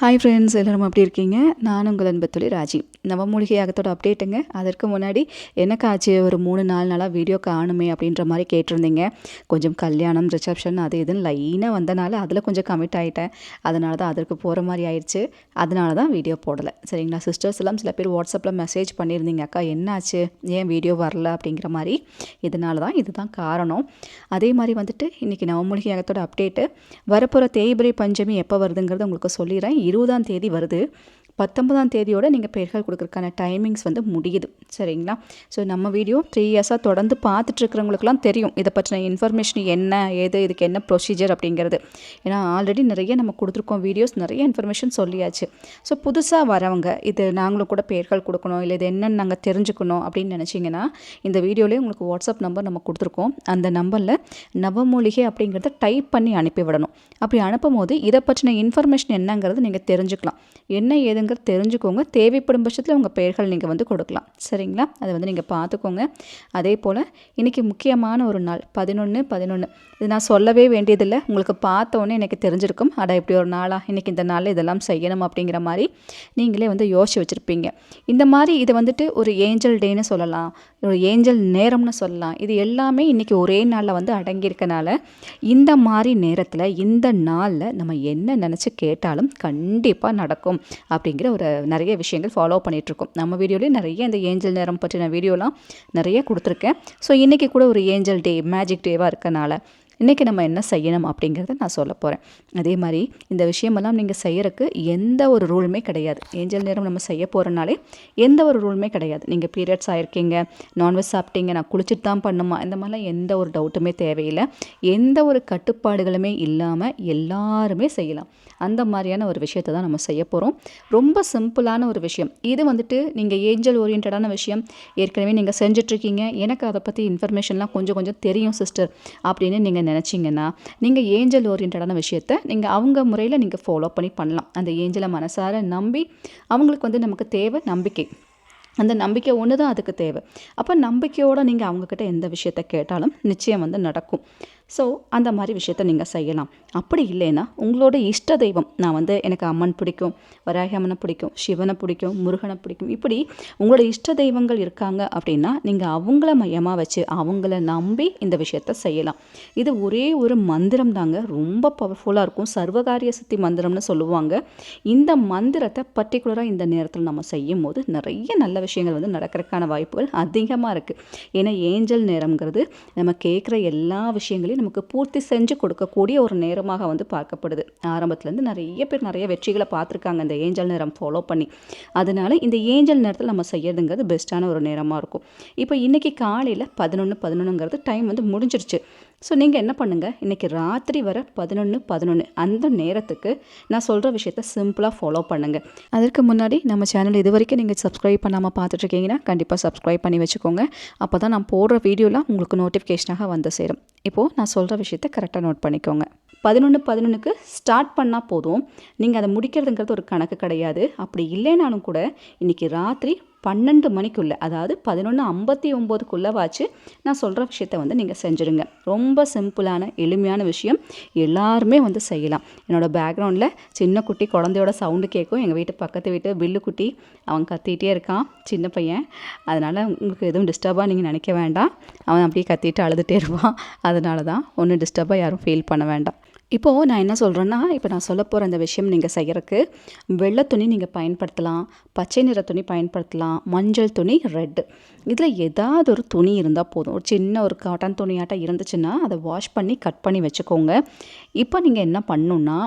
Hi friends எல்லோரும் அப்படி இருக்கீங்க? நான் உங்கள் அன்பத்துளி ராஜி. நவமூலிகை யாகத்தோட அப்டேட்டுங்க அதற்கு முன்னாடி எனக்கு ஆச்சு ஒரு மூணு நாலு நாளாக வீடியோ காணுமே அப்படின்ற மாதிரி கேட்டிருந்தீங்க. கொஞ்சம் கல்யாணம் ரிசப்ஷன் அது இதுன்னு லைனாக வந்தனால அதில் கொஞ்சம் கமிட் ஆகிட்டேன் அதனால தான் அதற்கு போகிற மாதிரி ஆயிடுச்சு. அதனால தான் வீடியோ போடலை. சரிங்களா? சிஸ்டர்ஸ் எல்லாம் சில பேர் வாட்ஸ்அப்பில் மெசேஜ் பண்ணியிருந்தீங்க. அக்கா என்னாச்சு? ஏன் வீடியோ வரல? அப்படிங்கிற மாதிரி. இதனால தான் இதுதான் காரணம். அதே மாதிரி வந்துட்டு இன்றைக்கி நவமூலிகை யாகத்தோட அப்டேட்டு வரப்போகிற தேய்பிரை பஞ்சமி எப்போ வருதுங்கிறத உங்களுக்கு சொல்லிடுறேன். இருபதாம் தேதி வருது. பத்தொன்பதாம் தேதியோட நீங்கள் பெயர்கள் கொடுக்குறதுக்கான டைமிங்ஸ் வந்து முடியுது. சரிங்களா? ஸோ நம்ம வீடியோ த்ரீ இயர்ஸாக தொடர்ந்து பார்த்துட்ருக்கிறவங்களுக்குலாம் தெரியும் இதை பற்றின இன்ஃபர்மேஷன் என்ன ஏது இதுக்கு என்ன ப்ரொசீஜர் அப்படிங்கிறது. ஏன்னா ஆல்ரெடி நிறைய நம்ம கொடுத்துருக்கோம் வீடியோஸ் நிறைய இன்ஃபர்மேஷன் சொல்லியாச்சு. ஸோ புதுசாக வரவங்க இது நாங்களும் கூட பெயர்கள் கொடுக்கணும் இல்லை இது என்னென்னு நாங்கள் தெரிஞ்சுக்கணும் அப்படின்னு நினச்சிங்கன்னா இந்த வீடியோலேயே உங்களுக்கு வாட்ஸ்அப் நம்பர் நம்ம கொடுத்துருக்கோம். அந்த நம்பரில் நவமூலிகை அப்படிங்கிறத டைப் பண்ணி அனுப்பிவிடணும். அப்படி அனுப்பும் போது இதை பற்றின இன்ஃபர்மேஷன் என்னங்கிறது நீங்கள் தெரிஞ்சுக்கலாம். என்ன ஏது என்னங்கிறது தெரிஞ்சுக்கோங்க. தேவைப்படும் பட்சத்தில் உங்கள் பெயர்கள் நீங்கள் வந்து கொடுக்கலாம். சரிங்களா? அதை வந்து நீங்கள் பார்த்துக்கோங்க. அதே போல் இன்றைக்கி முக்கியமான ஒரு நாள் பதினொன்று பதினொன்று இது நான் சொல்லவே வேண்டியதில்லை. உங்களுக்கு பார்த்தோன்னே எனக்கு தெரிஞ்சிருக்கும். அடா இப்படி ஒரு நாளாக இன்றைக்கி இந்த நாளில் இதெல்லாம் செய்யணும் அப்படிங்கிற மாதிரி நீங்களே வந்து யோசிச்சு வச்சுருப்பீங்க. இந்த மாதிரி இதை வந்துட்டு ஒரு ஏஞ்சல் டேன்னு சொல்லலாம். ஒரு ஏஞ்சல் நேரம்னு சொல்லலாம். இது எல்லாமே இன்றைக்கி ஒரே நாளில் வந்து அடங்கியிருக்கனால இந்த மாதிரி நேரத்தில் இந்த நாளில் நம்ம என்ன நினச்சி கேட்டாலும் கண்டிப்பாக நடக்கும். அப்படி அப்படிங்கிற ஒரு நிறைய விஷயங்கள் ஃபாலோ பண்ணிகிட்ருக்கோம் நம்ம வீடியோலேயே நிறைய இந்த ஏஞ்சல் நேரம் பற்றின வீடியோலாம் நிறைய கொடுத்துருக்கேன். ஸோ இன்றைக்கி கூட ஒரு ஏஞ்சல் டே மேஜிக் டேவாக இருக்கனால இன்றைக்கி நம்ம என்ன செய்யணும் அப்படிங்கிறத நான் சொல்ல போகிறேன் அதே மாதிரி இந்த விஷயமெல்லாம் நீங்கள் செய்கிறக்கு எந்த ஒரு ரூலுமே கிடையாது. ஏஞ்சல் நேரம் நம்ம செய்ய போகிறனாலே எந்த ஒரு ரூலுமே கிடையாது. நீங்கள் பீரியட்ஸ் ஆகிருக்கீங்க நான்வெஜ் சாப்பிட்டீங்க நான் குளிச்சுட்டு தான் பண்ணுமா? இந்த மாதிரிலாம் எந்த ஒரு டவுட்டுமே தேவையில்லை. எந்த ஒரு கட்டுப்பாடுகளுமே இல்லாமல் எல்லாருமே செய்யலாம். அந்த மாதிரியான ஒரு விஷயத்தை தான் நம்ம செய்ய போகிறோம் ரொம்ப சிம்பிளான ஒரு விஷயம். இது வந்துட்டு நீங்கள் ஏஞ்சல் ஓரியன்டான விஷயம். ஏற்கனவே நீங்கள் செஞ்சிட்ருக்கீங்க எனக்கு அதை பற்றி இன்ஃபர்மேஷன்லாம் கொஞ்சம் கொஞ்சம் தெரியும் சிஸ்டர் அப்படின்னு நீங்கள் நினச்சிங்கன்னா நீங்கள் ஏஞ்சல் ஓரியன்டான விஷயத்த நீங்கள் அவங்க முறையில் நீங்கள் ஃபாலோ பண்ணி பண்ணலாம். அந்த ஏஞ்சலை மனசார நம்பி அவங்களுக்கு வந்து நமக்கு தேவை நம்பிக்கை. அந்த நம்பிக்கை ஒன்று தான் அதுக்கு தேவை. அப்போ நம்பிக்கையோடு நீங்கள் அவங்கக்கிட்ட எந்த விஷயத்த கேட்டாலும் நிச்சயம் வந்து நடக்கும். ஸோ அந்த மாதிரி விஷயத்த நீங்கள் செய்யலாம். அப்படி இல்லைன்னா உங்களோட இஷ்ட தெய்வம் நான் வந்து எனக்கு அம்மன் பிடிக்கும் வராகி அம்மனை பிடிக்கும் சிவனை பிடிக்கும் முருகனை பிடிக்கும் இப்படி உங்களோட இஷ்ட தெய்வங்கள் இருக்காங்க அப்படின்னா நீங்கள் அவங்கள மையமாக வச்சு அவங்கள நம்பி இந்த விஷயத்த செய்யலாம். இது ஒரே ஒரு மந்திரம் தாங்க. ரொம்ப பவர்ஃபுல்லாக இருக்கும். சர்வகாரிய சித்தி மந்திரம்னு சொல்லுவாங்க. இந்த மந்திரத்தை பர்டிகுலராக இந்த நேரத்தில் நம்ம செய்யும் போது நிறைய நல்ல விஷயங்கள் வந்து நடக்கிறதுக்கான வாய்ப்புகள் அதிகமாக இருக்குது ஏன்னா ஏஞ்சல் நேரங்கிறது நம்ம கேட்குற எல்லா விஷயங்களையும் நமக்கு பூர்த்தி செஞ்சு கொடுக்கக்கூடிய ஒரு நேரமாக வந்து பார்க்கப்படுது. ஆரம்பத்துலேருந்து நிறைய பேர் நிறைய வெற்றிகளை பார்த்துருக்காங்க. இந்த ஏஞ்சல் நேரம் ஃபாலோ பண்ணி. அதனால இந்த ஏஞ்சல் நேரத்தில் நம்ம செய்யறதுங்கிறது பெஸ்ட்டான ஒரு நேரமாக இருக்கும். இப்போ இன்றைக்கி காலையில் பதினொன்று பதினொன்றுங்கிறது டைம் வந்து முடிஞ்சிருச்சு. ஸோ நீங்கள் என்ன பண்ணுங்கள் இன்றைக்கி ராத்திரி வர பதினொன்று பதினொன்று அந்த நேரத்துக்கு நான் சொல்கிற விஷயத்த சிம்பிளாக ஃபாலோ பண்ணுங்கள் அதற்கு முன்னாடி நம்ம சேனல் இது வரைக்கும் நீங்கள் சப்ஸ்கிரைப் பண்ணாமல் பார்த்துட்ருக்கீங்கன்னா கண்டிப்பாக சப்ஸ்கிரைப் பண்ணி வச்சுக்கோங்க. அப்போ தான் நான் போடுற வீடியோலாம் உங்களுக்கு நோட்டிஃபிகேஷனாக வந்து சேரும். இப்போது நான் சொல்கிற விஷயத்த கரெக்டாக நோட் பண்ணிக்கோங்க. பதினொன்று பதினொன்றுக்கு ஸ்டார்ட் பண்ணால் போதும். நீங்கள் அதை முடிக்கிறதுங்கிறது ஒரு கணக்கு கிடையாது. அப்படி இல்லைனாலும் கூட இன்றைக்கி ராத்திரி பன்னெண்டு மணிக்குள்ளே அதாவது பதினொன்று ஐம்பத்தி ஒம்போதுக்குள்ளவாச்சு நான் சொல்கிற விஷயத்த வந்து நீங்கள் செஞ்சுருங்க. ரொம்ப சிம்பிளான எளிமையான விஷயம். எல்லாருமே வந்து செய்யலாம். என்னோடய பேக்ரவுண்டில் சின்ன குட்டி குழந்தையோட சவுண்டு கேட்கும். எங்கள் வீட்டு பக்கத்து வீட்டு பில்லு குட்டி அவன் கத்திகிட்டே இருக்கான் சின்ன பையன். அதனால் உங்களுக்கு எதுவும் டிஸ்டர்பாக நீங்கள் நினைக்க வேண்டாம். அவன் அப்படியே கத்திட்டு அழுதுகிட்டே இருப்பான். அதனால தான் ஒன்றும் டிஸ்டர்பாக யாரும் ஃபீல் பண்ண வேண்டாம். இப்போது நான் என்ன சொல்கிறேன்னா இப்போ நான் சொல்ல போகிற அந்த விஷயம் நீங்கள் செய்கிறக்கு வெள்ளை துணி நீங்கள் பயன்படுத்தலாம் பச்சை நிற துணி பயன்படுத்தலாம் மஞ்சள் துணி ரெட்டு இதில் ஏதாவது ஒரு துணி இருந்தால் போதும். ஒரு சின்ன ஒரு காட்டன் துணியாட்டம் இருந்துச்சுன்னா அதை வாஷ் பண்ணி கட் பண்ணி வச்சுக்கோங்க. இப்போ நீங்கள் என்ன பண்ணணுன்னா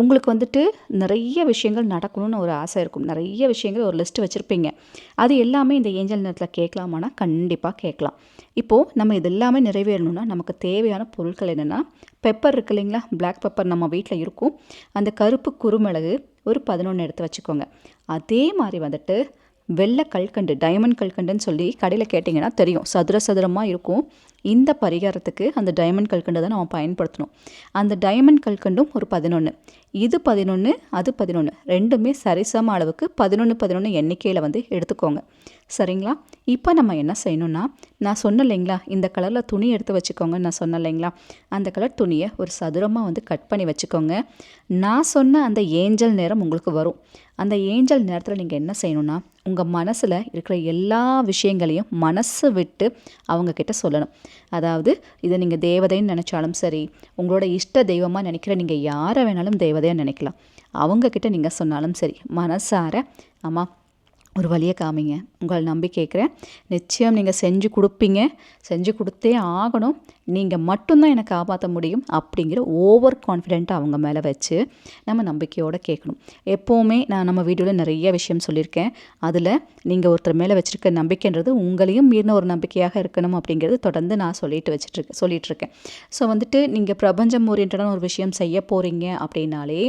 உங்களுக்கு வந்துட்டு நிறைய விஷயங்கள் நடக்கணும்னு ஒரு ஆசை இருக்கும். நிறைய விஷயங்கள் ஒரு லிஸ்ட்டு வச்சுருப்பீங்க. அது எல்லாமே இந்த ஏஞ்சல் நேரத்தில் கேட்கலாமானா கண்டிப்பாக கேட்கலாம். இப்போது நம்ம இது எல்லாமே நிறைவேறணும்னா நமக்கு தேவையான பொருட்கள் என்னென்னா பெப்பர் இருக்கு இல்லைங்களா? பிளாக் பெப்பர் நம்ம வீட்டில் இருக்கும். அந்த கருப்பு குறுமிளகு ஒரு பதினொன்று எடுத்து வச்சுக்கோங்க. அதே மாதிரி வந்துட்டு வெள்ளை கல்கண்டு டைமண்ட் கல்கண்டுன்னு சொல்லி கடையில் கேட்டிங்கன்னா தெரியும். சதுர சதுரமாக இருக்கும். இந்த பரிகாரத்துக்கு அந்த டைமண்ட் கல்கண்டு தான் நம்ம பயன்படுத்தணும். அந்த டைமண்ட் கல்கண்டும் ஒரு பதினொன்று இது பதினொன்று அது பதினொன்று ரெண்டுமே சரிசம அளவுக்கு பதினொன்று பதினொன்று எண்ணிக்கையில் வந்து எடுத்துக்கோங்க. சரிங்களா? இப்போ நம்ம என்ன செய்யணும்னா நான் சொன்னேன் இல்லைங்களா இந்த கலரில் துணி எடுத்து வச்சுக்கோங்கன்னு நான் சொன்னேன் இல்லைங்களா. அந்த கலர் துணியை ஒரு சதுரமாக வந்து கட் பண்ணி வச்சுக்கோங்க. நான் சொன்ன அந்த ஏஞ்சல் நேரம் உங்களுக்கு வரும். அந்த ஏஞ்சல் நேரத்தில் நீங்கள் என்ன செய்யணும்னா உங்கள் மனசில் இருக்கிற எல்லா விஷயங்களையும் மனசு விட்டு அவங்கக்கிட்ட சொல்லணும். அதாவது இதை நீங்கள் தேவதைன்னு நினச்சாலும் சரி உங்களோட இஷ்ட தெய்வமாக நினைக்கிற நீங்கள் யாரை வேணாலும் தேவதையாக நினைக்கலாம். அவங்கக்கிட்ட நீங்கள் சொன்னாலும் சரி மனசார அம்மா ஒரு வழியை காமிங்க. உங்களை நம்பி கேட்குறேன். நிச்சயம் நீங்கள் செஞ்சு கொடுப்பீங்க. செஞ்சு கொடுத்தே ஆகணும். நீங்கள் மட்டும்தான் எனக்கு காப்பாற்ற முடியும் அப்படிங்கிற ஓவர் கான்ஃபிடென்ட்டாக அவங்க மேலே வச்சு நம்ம நம்பிக்கையோடு கேட்கணும். எப்போவுமே நான் நம்ம வீடியோவில் நிறைய விஷயம் சொல்லியிருக்கேன். அதில் நீங்கள் ஒருத்தர் மேலே வச்சுருக்க நம்பிக்கைன்றது உங்களையும் மீறின ஒரு நம்பிக்கையாக இருக்கணும் அப்படிங்கிறது தொடர்ந்து நான் சொல்லிட்டு வச்சுட்ருக்கேன் சொல்லிகிட்ருக்கேன் ஸோ வந்துட்டு நீங்கள் பிரபஞ்சம் ஓரியன்டான ஒரு விஷயம் செய்ய போகிறீங்க அப்படின்னாலே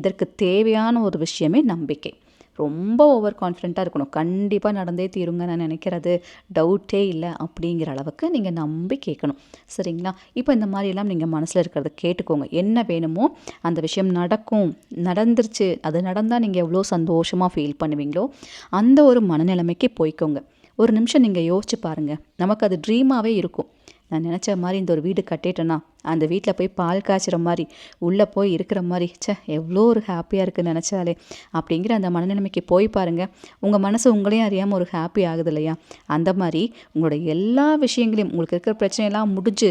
இதற்கு தேவையான ஒரு விஷயமே நம்பிக்கை. ரொம்ப ஓவர் கான்ஃபிடென்ட்டாக இருக்கணும். கண்டிப்பாக நடந்தே தீருங்க நான் நினைக்கிறது. டவுட்டே இல்லை அப்படிங்கிற அளவுக்கு நீங்கள் நம்பி கேட்கணும். சரிங்களா? இப்போ இந்த மாதிரியெல்லாம் நீங்கள் மனசில் இருக்கிறத கேட்டுக்கோங்க. என்ன வேணுமோ அந்த விஷயம் நடக்கும். நடந்துருச்சு. அது நடந்தால் நீங்கள் எவ்வளோ சந்தோஷமாக ஃபீல் பண்ணுவீங்களோ அந்த ஒரு மனநிலைமைக்கு போய்க்கோங்க. ஒரு நிமிஷம் நீங்கள் யோசிச்சு பாருங்கள் நமக்கு அது ட்ரீமாகவே இருக்கும். நான் நினச்ச மாதிரி இந்த ஒரு வீடு கட்டிட்டேன்னா அந்த வீட்டில் போய் பால் காய்ச்சிற மாதிரி உள்ளே போய் இருக்கிற மாதிரி ச்சே எவ்வளோ ஒரு ஹாப்பியாக இருக்குன்னு நினச்சாலே. அப்படிங்கிற அந்த மனநிலைமைக்கு போய் பாருங்கள் உங்கள் மனசு உங்களையும் அறியாமல் ஒரு ஹாப்பி ஆகுது இல்லையா? அந்த மாதிரி உங்களோட எல்லா விஷயங்களையும் உங்களுக்கு இருக்கிற பிரச்சனையெல்லாம் முடிஞ்சு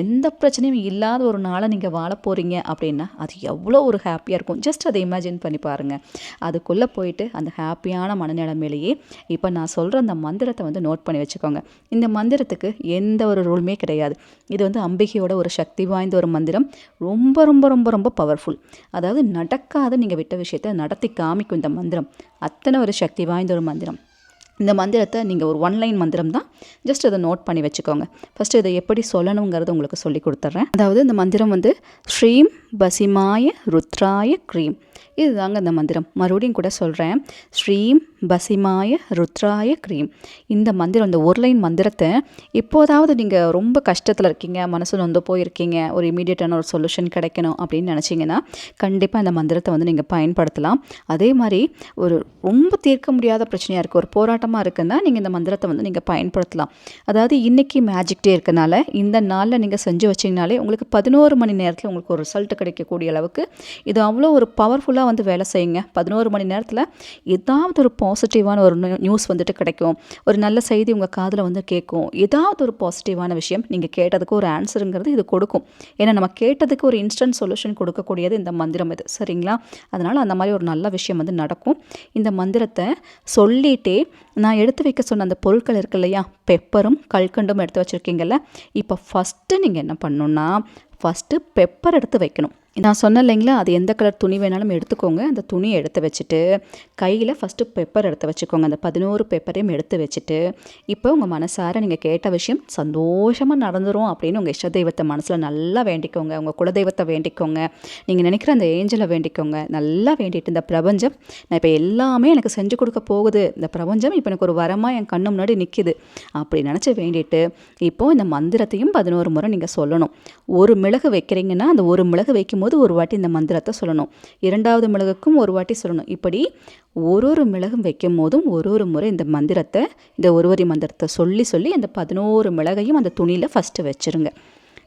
எந்த பிரச்சனையும் இல்லாத ஒரு நாளை நீங்கள் வாழ போகிறீங்க அப்படின்னா அது எவ்வளோ ஒரு ஹாப்பியாக இருக்கும். ஜஸ்ட் அதை இமேஜின் பண்ணி பாருங்கள் அதுக்குள்ளே போயிட்டு அந்த ஹாப்பியான மனநிலைமையிலேயே இப்போ நான் சொல்கிற அந்த மந்திரத்தை வந்து நோட் பண்ணி வச்சுக்கோங்க. இந்த மந்திரத்துக்கு எந்த ஒரு ரூலுமே கிடையாது. இது வந்து அம்பிகையோட ஒரு சக்தி. சக்தி வாய்ந்த ஒரு மந்திரம் ரொம்ப ரொம்ப ரொம்ப ரொம்ப பவர்ஃபுல் அதாவது நடக்காத நீங்கள் விட்ட விஷயத்த நடத்தி காமிக்கும் இந்த மந்திரம். அத்தனை ஒரு சக்தி வாய்ந்த ஒரு மந்திரம். இந்த மந்திரத்தை நீங்கள் ஒரு ஒன்லைன் மந்திரம் தான் ஜஸ்ட் அதை நோட் பண்ணி வச்சுக்கோங்க. ஃபஸ்ட்டு இதை எப்படி சொல்லணுங்கிறத உங்களுக்கு சொல்லி கொடுத்துட்றேன். அதாவது இந்த மந்திரம் வந்து ஸ்ரீம் பசிமாய ருத்ராய க்ரீம். இதுதாங்க இந்த மந்திரம். மறுபடியும் கூட சொல்கிறேன் ஸ்ரீம் பசிமாய ருத்ராய க்ரீம். இந்த மந்திரம் இந்த ஒரு லைன் மந்திரத்தை எப்போதாவது நீங்கள் ரொம்ப கஷ்டத்தில் இருக்கீங்க மனசு நொந்து போயிருக்கீங்க ஒரு இமீடியட்டான ஒரு சொல்யூஷன் கிடைக்கணும் அப்படின்னு நினச்சிங்கன்னா கண்டிப்பாக இந்த மந்திரத்தை வந்து நீங்கள் பயன்படுத்தலாம். அதே மாதிரி ஒரு ரொம்ப தீர்க்க முடியாத பிரச்சனையாக இருக்குது ஒரு போராட்டமாக இருக்குன்னா நீங்கள் இந்த மந்திரத்தை வந்து நீங்கள் பயன்படுத்தலாம். அதாவது இன்றைக்கி மேஜிக் டே இருக்கனால இந்த நாளில் நீங்கள் செஞ்சு வச்சிங்கனாலே உங்களுக்கு பதினோரு மணி நேரத்தில் உங்களுக்கு ஒரு ரிசல்ட் கிடைக்கக்கூடிய அளவுக்கு இது அவ்வளோ ஒரு பவர்ஃபுல் ஃபுல்லாக வந்து வேலை செய்யுங்க. பதினோரு மணி நேரத்தில் ஏதாவது ஒரு பாசிட்டிவான ஒரு நியூஸ் வந்துட்டு கிடைக்கும். ஒரு நல்ல செய்தி உங்கள் காதில் வந்து கேட்கும். ஏதாவது ஒரு பாசிட்டிவான விஷயம் நீங்கள் கேட்டதுக்கு ஒரு ஆன்சருங்கிறது இது கொடுக்கும். ஏன்னா நம்ம கேட்டதுக்கு ஒரு இன்ஸ்டன்ட் சொல்யூஷன் கொடுக்கக்கூடியது இந்த மந்திரம் இது. சரிங்களா? அதனால் அந்த மாதிரி ஒரு நல்ல விஷயம் வந்து நடக்கும். இந்த மந்திரத்தை சொல்லிட்டே நான் எடுத்து வைக்க சொன்ன அந்த பொருட்கள் இருக்கு இல்லையா? பெப்பரும் கல்கண்டும் எடுத்து வச்சுருக்கீங்கல்ல? இப்போ ஃபஸ்ட்டு நீங்கள் என்ன பண்ணணுன்னா ஃபஸ்ட்டு பெப்பர் எடுத்து வைக்கணும். நான் சொன்னேன் இல்லைங்களா அது எந்த கலர் துணி வேணாலும் எடுத்துக்கோங்க. அந்த துணியை எடுத்து வச்சுட்டு கையில் ஃபஸ்ட்டு பெப்பர் எடுத்து வச்சுக்கோங்க. அந்த பதினோரு பெப்பரையும் எடுத்து வச்சுட்டு இப்போ உங்கள் மனசார நீங்கள் கேட்ட விஷயம் சந்தோஷமாக நடந்துடும் அப்படின்னு உங்கள் இஷ்ட தெய்வத்தை மனசில் நல்லா வேண்டிக்கோங்க. உங்கள் குலதெய்வத்தை வேண்டிக்கோங்க. நீங்கள் நினைக்கிற அந்த ஏஞ்சலை வேண்டிக்கோங்க. நல்லா வேண்டிட்டு இந்த பிரபஞ்சம் நான் இப்போ எல்லாமே எனக்கு செஞ்சு கொடுக்க போகுது. இந்த பிரபஞ்சம் இப்போ எனக்கு ஒரு வரமாக என் கண்ணு முன்னாடி நிற்கிது அப்படி நினச்சி வேண்டிட்டு இப்போது இந்த மந்திரத்தையும் பதினோரு முறை நீங்கள் சொல்லணும். ஒரு மிளகு வைக்கிறீங்கன்னா அந்த ஒரு மிளகு வைக்கும் போது ஒரு வாட்டி இந்த மந்திரத்தை சொல்லணும். இரண்டாவது மிளகுக்கும் ஒரு வாட்டி சொல்லணும். இப்படி ஒரு ஒரு மிளகும் வைக்கும் போதும் ஒரு ஒரு முறை இந்த மந்திரத்தை இந்த ஒரு வரி மந்திரத்தை சொல்லி சொல்லி அந்த பதினோரு மிளகையும் அந்த துணியில் ஃபஸ்ட்டு வச்சுருங்க.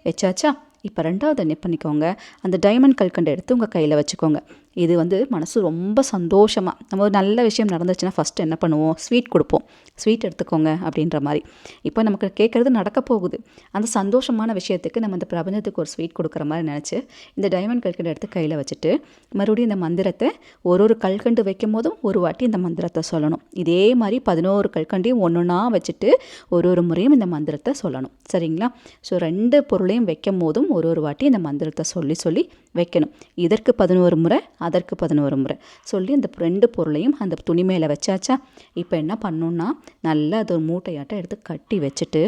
வச்சாச்சா? இப்போ ரெண்டாவது என்ன பண்ணிக்கோங்க. அந்த டைமண்ட் கல்கண்டை எடுத்து உங்கள் கையில் வச்சுக்கோங்க. இது வந்து மனசு ரொம்ப சந்தோஷமாக நம்ம ஒரு நல்ல விஷயம் நடந்துச்சுன்னா ஃபஸ்ட்டு என்ன பண்ணுவோம்? ஸ்வீட் கொடுப்போம். ஸ்வீட் எடுத்துக்கோங்க அப்படின்ற மாதிரி. இப்போ நமக்கு கேட்குறது நடக்க போகுது. அந்த சந்தோஷமான விஷயத்துக்கு நம்ம இந்த பிரபஞ்சத்துக்கு ஒரு ஸ்வீட் கொடுக்குற மாதிரி நினச்சி இந்த டைமண்ட் கல்கண்டு எடுத்து கையில் வச்சுட்டு மறுபடியும் இந்த மந்திரத்தை ஒரு ஒரு கல்கண்டு வைக்கும் போதும் ஒரு வாட்டி இந்த மந்திரத்தை சொல்லணும். இதே மாதிரி பதினோரு கல்கண்டையும் ஒன்று ஒன்றா வச்சுட்டு ஒரு ஒரு முறையும் இந்த மந்திரத்தை சொல்லணும். சரிங்களா? ஸோ ரெண்டு பொருளையும் வைக்கும் போதும் ஒரு ஒரு வாட்டி இந்த மந்திரத்தை சொல்லி சொல்லி வைக்கணும். இதற்கு பதினோரு முறை அதற்கு பதினோரு முறை. சொல்லி அந்த ரெண்டு பொருளையும் அந்த துணி மேலே வச்சாச்சா? இப்போ என்ன பண்ணணுன்னா நல்லா அது ஒரு மூட்டையாட்டம் எடுத்து கட்டி வச்சுட்டு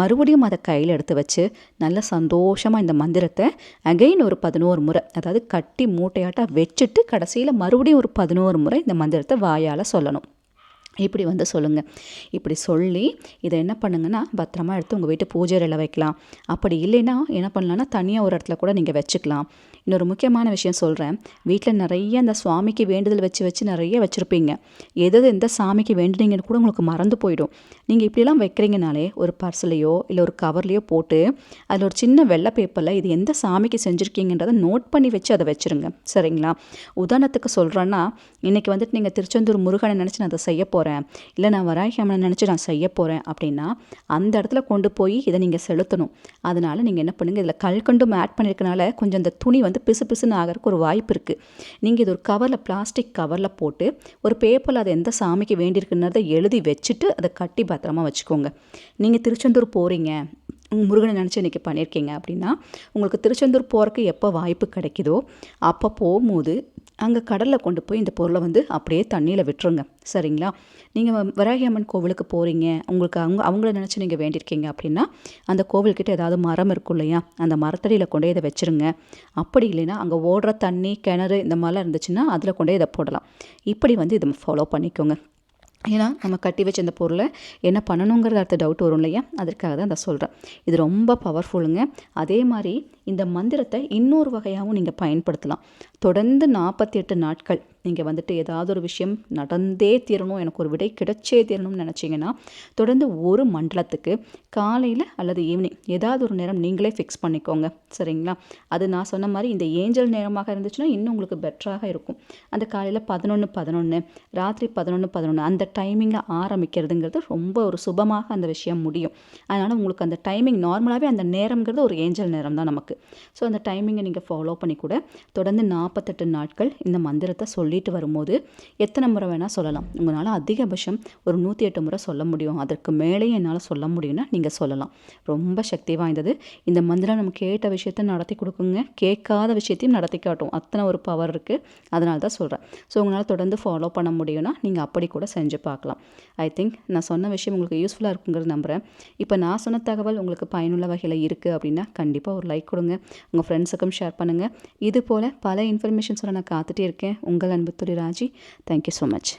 மறுபடியும் அதை கையில் எடுத்து வச்சு நல்ல சந்தோஷமாக இந்த மந்திரத்தை அகைன் ஒரு பதினோரு முறை அதாவது கட்டி மூட்டையாட்டம் வச்சுட்டு கடைசியில் மறுபடியும் ஒரு பதினோரு முறை இந்த மந்திரத்தை வாயால் சொல்லணும். இப்படி வந்து சொல்லுங்கள் இப்படி சொல்லி இதை என்ன பண்ணுங்கன்னா பத்திரமா எடுத்து உங்கள் வீட்டு பூஜை அறையில் வைக்கலாம். அப்படி இல்லைன்னா என்ன பண்ணலான்னா தனியாக ஒரு இடத்துல கூட நீங்கள் வச்சுக்கலாம். இன்னொரு முக்கியமான விஷயம் சொல்கிறேன் வீட்டில் நிறைய அந்த சுவாமிக்கு வேண்டுதல் வச்சு வச்சு நிறைய வச்சுருப்பீங்க. எது எது எந்த சாமிக்கு வேண்டுனீங்கன்னு கூட உங்களுக்கு மறந்து போயிடும். நீங்கள் இப்படிலாம் வைக்கிறீங்கனாலே ஒரு பர்ஸ்லையோ இல்லை ஒரு கவர்லேயோ போட்டு அதில் ஒரு சின்ன வெள்ளை பேப்பரில் இது எந்த சாமிக்கு செஞ்சுருக்கீங்கன்றதை நோட் பண்ணி வச்சு அதை வச்சுருங்க. சரிங்களா? உதாரணத்துக்கு சொல்கிறேன்னா இன்றைக்கி வந்துட்டு நீங்கள் திருச்செந்தூர் முருகனை நினச்சி நான் அதை செய்ய போகிறேன் இல்லை நான் வராகியம்மனை நினச்சி நான் செய்ய போகிறேன் அப்படின்னா அந்த இடத்துல கொண்டு போய் இதை நீங்கள் செலுத்தணும். அதனால் நீங்கள் என்ன பண்ணுங்கள் இதில் கல்கண்டும் ஆட் பண்ணியிருக்கனால கொஞ்சம் அந்த துணி வந்து பிசு பிசுன்னு ஆகிறதுக்கு ஒரு வாய்ப்பு இருக்குது நீங்கள் இது ஒரு கவரில் பிளாஸ்டிக் கவரில் போட்டு ஒரு பேப்பரில் அதை எந்த சாமிக்கு வேண்டியிருக்குன்றதை எழுதி வச்சுட்டு அதை கட்டி பத்திரமா வச்சுக்கோங்க. நீங்கள் திருச்செந்தூர் போகிறீங்க முருகனை நினச்சி இன்றைக்கி பண்ணியிருக்கீங்க அப்படின்னா உங்களுக்கு திருச்செந்தூர் போகிறக்கு எப்போ வாய்ப்பு கிடைக்குதோ அப்போ போகும்போது அங்கே கடலில் கொண்டு போய் இந்த பொருளை வந்து அப்படியே தண்ணியில் விட்டுருங்க. சரிங்களா? நீங்கள் வராகியம்மன் கோவிலுக்கு போகிறீங்க உங்களுக்கு அவங்க அவங்கள நினச்சி நீங்கள் வேண்டியிருக்கீங்க அப்படின்னா அந்த கோவில்கிட்ட ஏதாவது மரம் இருக்கும் இல்லையா? அந்த மரத்தடியில் கொண்டே இதை வச்சுருங்க. அப்படி இல்லைன்னா அங்கே ஓடுற தண்ணி கிணறு இந்த மாதிரிலாம் இருந்துச்சுன்னா அதில் கொண்டே இதை போடலாம். இப்படி வந்து இதை ஃபாலோ பண்ணிக்கோங்க. ஏன்னா நம்ம கட்டி வச்ச அந்த பொருளை என்ன பண்ணணுங்கிறது அடுத்த டவுட் வரும் இல்லையா? அதற்காக தான் அதை சொல்கிறேன் இது ரொம்ப பவர்ஃபுல்லுங்க அதே மாதிரி இந்த மந்திரத்தை இன்னொரு வகையாகவும் நீங்கள் பயன்படுத்தலாம். தொடர்ந்து நாற்பத்தி எட்டு நாட்கள் நீங்கள் வந்துட்டு ஏதாவது ஒரு விஷயம் நடந்தே தீரணும் எனக்கு ஒரு விடை கிடைச்சே தீரணும்னு நினச்சிங்கன்னா தொடர்ந்து ஒரு மண்டலத்துக்கு காலையில் அல்லது ஈவினிங் ஏதாவது ஒரு நேரம் நீங்களே ஃபிக்ஸ் பண்ணிக்கோங்க. சரிங்களா? அது நான் சொன்ன மாதிரி இந்த ஏஞ்சல் நேரமாக இருந்துச்சுன்னா இன்னும் உங்களுக்கு பெட்டராக இருக்கும். அந்த காலையில் பதினொன்று பதினொன்று ராத்திரி பதினொன்று பதினொன்று அந்த டைமிங்கில் ஆரம்பிக்கிறதுங்கிறது ரொம்ப ஒரு சுபமாக அந்த விஷயம் முடியும். அதனால் உங்களுக்கு அந்த டைமிங் நார்மலாகவே அந்த நேரங்கிறது ஒரு ஏஞ்சல் நேரம் தான் நமக்கு. ஸோ அந்த டைமிங்கை நீங்கள் ஃபாலோ பண்ணி கூட தொடர்ந்து நாற்பத்தெட்டு நாட்கள் இந்த மந்திரத்தை சொல்லிட்டு வரும்போது எத்தனை முறை வேணால் சொல்லலாம். உங்களால் அதிகபட்சம் ஒரு நூற்றி எட்டு முறை சொல்ல முடியும். அதற்கு மேலேயும் என்னால் சொல்ல முடியும்னா நீங்கள் சொல்லலாம். ரொம்ப சக்தி வாய்ந்தது. இந்த மந்திரம் நம்ம கேட்ட விஷயத்த நடத்தி கொடுக்குங்க. கேட்காத விஷயத்தையும் நடத்தி காட்டும். அத்தனை ஒரு பவர் இருக்குது அதனால தான் சொல்கிறேன் ஸோ உங்களால் தொடர்ந்து ஃபாலோ பண்ண முடியும்னா நீங்கள் அப்படி கூட செஞ்சு பார்க்கலாம். ஐ திங்க் நான் சொன்ன விஷயம் உங்களுக்கு யூஸ்ஃபுல்லாக இருக்குங்கிறது நம்புகிறேன் இப்போ நான் சொன்ன தகவல் உங்களுக்கு பயனுள்ள வகையில் இருக்குது அப்படின்னா கண்டிப்பாக ஒரு லைக் கொடுங்க. உங்கள் ஃப்ரெண்ட்ஸுக்கும் ஷேர் பண்ணுங்கள் இது போல் பல இன்ஃபர்மேஷன்ஸோட நான் காத்துட்டே இருக்கேன். உங்கள் அன்பு துளி ராஜி. Thank you so much